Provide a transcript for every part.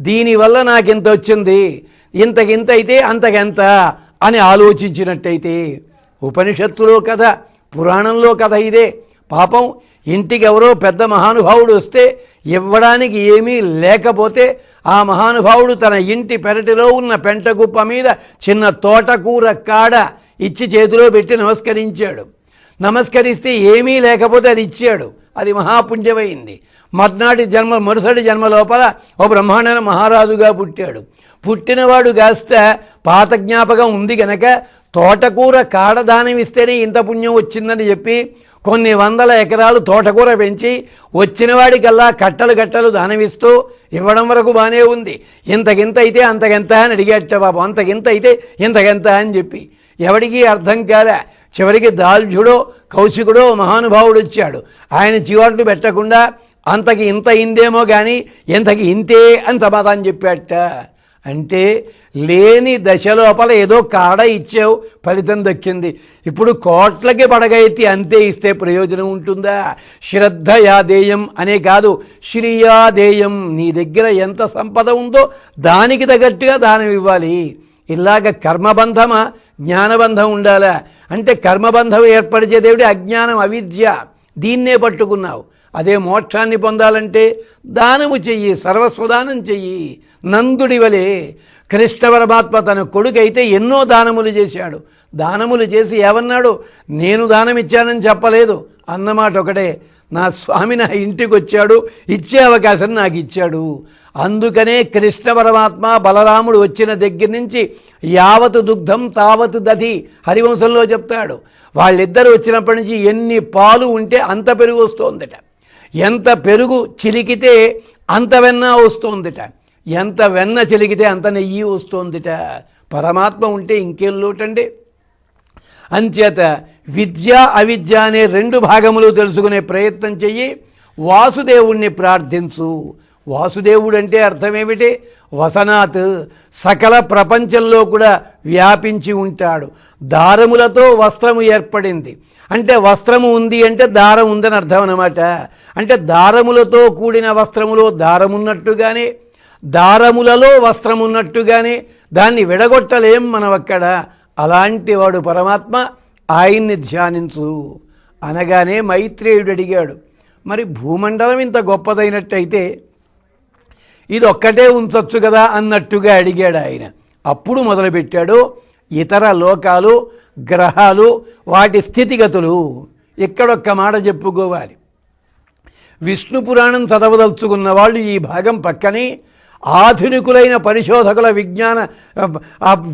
దీనివల్ల నాకింత వచ్చింది? ఇంతకింత అయితే అంతకెంత అని ఆలోచించినట్టయితే ఉపనిషత్తులో కథ పురాణంలో కథ ఇదే. పాపం ఇంటికి ఎవరో పెద్ద మహానుభావుడు వస్తే ఇవ్వడానికి ఏమీ లేకపోతే ఆ మహానుభావుడు తన ఇంటి పెరటిలో ఉన్న పెంటగుప్ప మీద చిన్న తోటకూర కాడ ఇచ్చి చేతిలో పెట్టి నమస్కరించాడు. నమస్కరిస్తే ఏమీ లేకపోతే అది ఇచ్చాడు. అది మహాపుణ్యమైంది. మర్నాటి జన్మ మరుసటి జన్మ లోపల ఓ బ్రహ్మాండమైన మహారాజుగా పుట్టాడు. పుట్టినవాడు కాస్త పాత జ్ఞాపకం ఉంది గనక తోటకూర కాడదానం ఇస్తేనే ఇంత పుణ్యం వచ్చిందని చెప్పి కొన్ని వందల ఎకరాలు తోటకూర పెంచి వచ్చినవాడికల్లా కట్టలు కట్టలు దానమిస్తూ ఇవ్వడం వరకు బాగానే ఉంది. ఇంతకింత అయితే అంతకెంత అని అడిగేట బాబు. అంతకింత అయితే ఇంతకెంత అని చెప్పి. ఎవడికి అర్థం కాలే. చివరికి దాల్జుడో కౌశికుడో మహానుభావుడు వచ్చాడు. ఆయన చివాట్లు పెట్టకుండా అంతకి ఇంత ఇందేమో కానీ ఇంతకి ఇంతే అని సమాధానం చెప్పాట అంటే లేని దశ లోపల ఏదో కాడ ఇచ్చావు ఫలితం దక్కింది. ఇప్పుడు కోట్లకి పడగైతే అంతే ఇస్తే ప్రయోజనం ఉంటుందా? శ్రద్ధయాదేయం అనే కాదు శ్రీయాదేయం. నీ దగ్గర ఎంత సంపద ఉందో దానికి తగ్గట్టుగా దానం ఇవ్వాలి. ఇలాగ కర్మబంధమా? జ్ఞానబంధం ఉండాలా? అంటే కర్మబంధం ఏర్పరిచేదేవిడి అజ్ఞానం అవిద్య. దీన్నే పట్టుకున్నావు. అదే మోక్షాన్ని పొందాలంటే దానము చెయ్యి సర్వస్వదానం చెయ్యి. నందుడి వలె కృష్ణ పరమాత్మ తన కొడుకైతే ఎన్నో దానములు చేశాడు. దానములు చేసి ఏమన్నాడు? నేను దానమిచ్చానని చెప్పలేదు. అన్నమాట ఒకటే. నా స్వామి నా ఇంటికి వచ్చాడు ఇచ్చే అవకాశం నాకు ఇచ్చాడు అందుకనే కృష్ణ పరమాత్మ బలరాముడు వచ్చిన దగ్గర నుంచి యావత్ దుగ్ధం తావత్ దధి హరివంశంలో చెప్తాడు. వాళ్ళిద్దరు వచ్చినప్పటి నుంచి ఎన్ని పాలు ఉంటే అంత పెరుగు వస్తోందట. ఎంత పెరుగు చిలికితే అంత వెన్న వస్తోందిట. ఎంత వెన్న చిలికితే అంత నెయ్యి వస్తోందిట. పరమాత్మ ఉంటే ఇంకేం లోటండి? అంచేత విద్య అవిద్య అనే రెండు భాగములు తెలుసుకునే ప్రయత్నం చెయ్యి. వాసుదేవుణ్ణి ప్రార్థించు. వాసుదేవుడు అంటే అర్థమేమిటి? వసనాత్ సకల ప్రపంచంలో కూడా వ్యాపించి ఉంటాడు. దారములతో వస్త్రము ఏర్పడింది. అంటే వస్త్రము ఉంది అంటే దారం ఉందని అర్థం అనమాట అంటే దారములతో కూడిన వస్త్రములో దారమున్నట్టుగానే దారములలో వస్త్రమున్నట్టుగానే దాన్ని విడగొట్టలేం మనం అక్కడ అలాంటి వాడు పరమాత్మ ఆయన్ని ధ్యానించు. అనగానే మైత్రేయుడు అడిగాడు మరి భూమండలం ఇంత గొప్పదైనట్టయితే ఇది ఒక్కటే ఉంచొచ్చు కదా? అన్నట్టుగా అడిగాడు ఆయన. అప్పుడు మొదలుపెట్టాడు ఇతర లోకాలు గ్రహాలు వాటి స్థితిగతులు ఇక్కడొక్క మాట చెప్పుకోవాలి. విష్ణు పురాణం చదవదలుచుకున్న వాళ్ళు ఈ భాగం పక్కనే ఆధునికులైన పరిశోధకుల విజ్ఞాన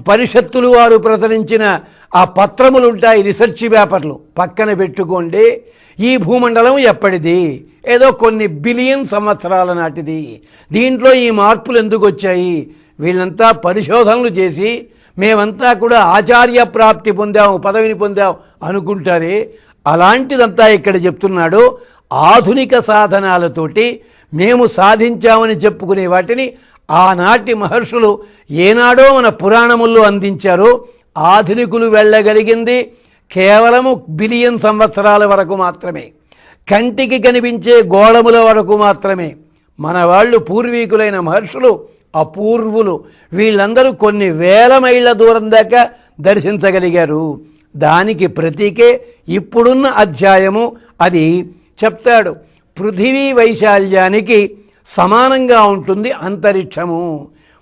పరిషత్తులు వారు ప్రచురించిన ఆ పత్రములు ఉంటాయి రీసెర్చ్ పేపర్లు. పక్కన పెట్టుకోండి. ఈ భూమండలం ఎప్పటిది? ఏదో కొన్ని బిలియన్ సంవత్సరాల నాటిది. దీంట్లో ఈ మార్పులు ఎందుకు వచ్చాయి? వీళ్ళంతా పరిశోధనలు చేసి మేమంతా కూడా ఆచార్య ప్రాప్తి పొందాము పదవిని పొందాం అనుకుంటారే. అలాంటిదంతా ఇక్కడ చెప్తున్నాడు. ఆధునిక సాధనాలతోటి మేము సాధించామని చెప్పుకునే వాటిని ఆనాటి మహర్షులు ఏనాడో మన పురాణముల్లో అందించారో. ఆధునికులు వెళ్ళగలిగింది కేవలము బిలియన్ సంవత్సరాల వరకు మాత్రమే. కంటికి కనిపించే గోళముల వరకు మాత్రమే. మన వాళ్ళు పూర్వీకులైన మహర్షులు అపూర్వులు వీళ్ళందరూ కొన్ని వేల మైళ్ళ దూరం దాకా దర్శించగలిగారు. దానికి ప్రతీకే ఇప్పుడున్న అధ్యాయము అది చెప్తాడు. పృథివీ వైశాల్యానికి సమానంగా ఉంటుంది అంతరిక్షము.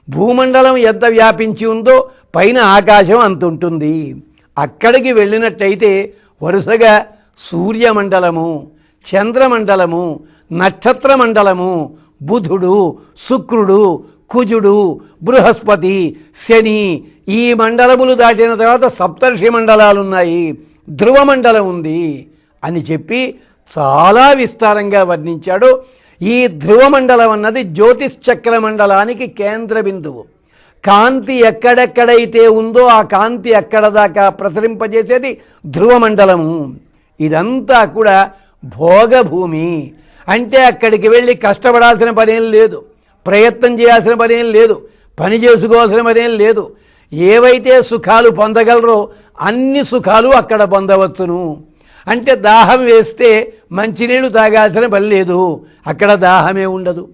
భూమండలం ఎంత వ్యాపించి ఉందో పైన ఆకాశం అంత ఉంటుంది. అక్కడికి వెళ్ళినట్టయితే వరుసగా సూర్యమండలము చంద్రమండలము నక్షత్ర మండలము బుధుడు శుక్రుడు కుజుడు బృహస్పతి శని ఈ మండలములు దాటిన తర్వాత సప్తర్షి మండలాలు ఉన్నాయి ధ్రువమండలం ఉంది అని చెప్పి చాలా విస్తారంగా వర్ణించాడు. ఈ ధ్రువమండలం అన్నది జ్యోతిశ్చక్ర మండలానికి కేంద్ర బిందువు. కాంతి ఎక్కడెక్కడైతే ఉందో ఆ కాంతి ఎక్కడ దాకా ప్రసరింపజేసేది ధ్రువమండలము. ఇదంతా కూడా భోగభూమి. అంటే అక్కడికి వెళ్ళి కష్టపడాల్సిన పనేం లేదు. ప్రయత్నం చేయాల్సిన పనేం లేదు. పని చేసుకోవాల్సిన పనేం లేదు. ఏవైతే సుఖాలు పొందగలరో అన్ని సుఖాలు అక్కడ పొందవచ్చును. అంటే దాహం వేస్తే మంచినీళ్ళు తాగాల్సిన పని లేదు. అక్కడ దాహమే ఉండదు.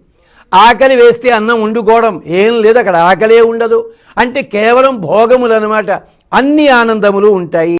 ఆకలి వేస్తే అన్నం వండుకోవడం ఏం లేదు అక్కడ ఆకలే ఉండదు. అంటే కేవలం భోగములు అనమాట అన్ని ఆనందములు ఉంటాయి.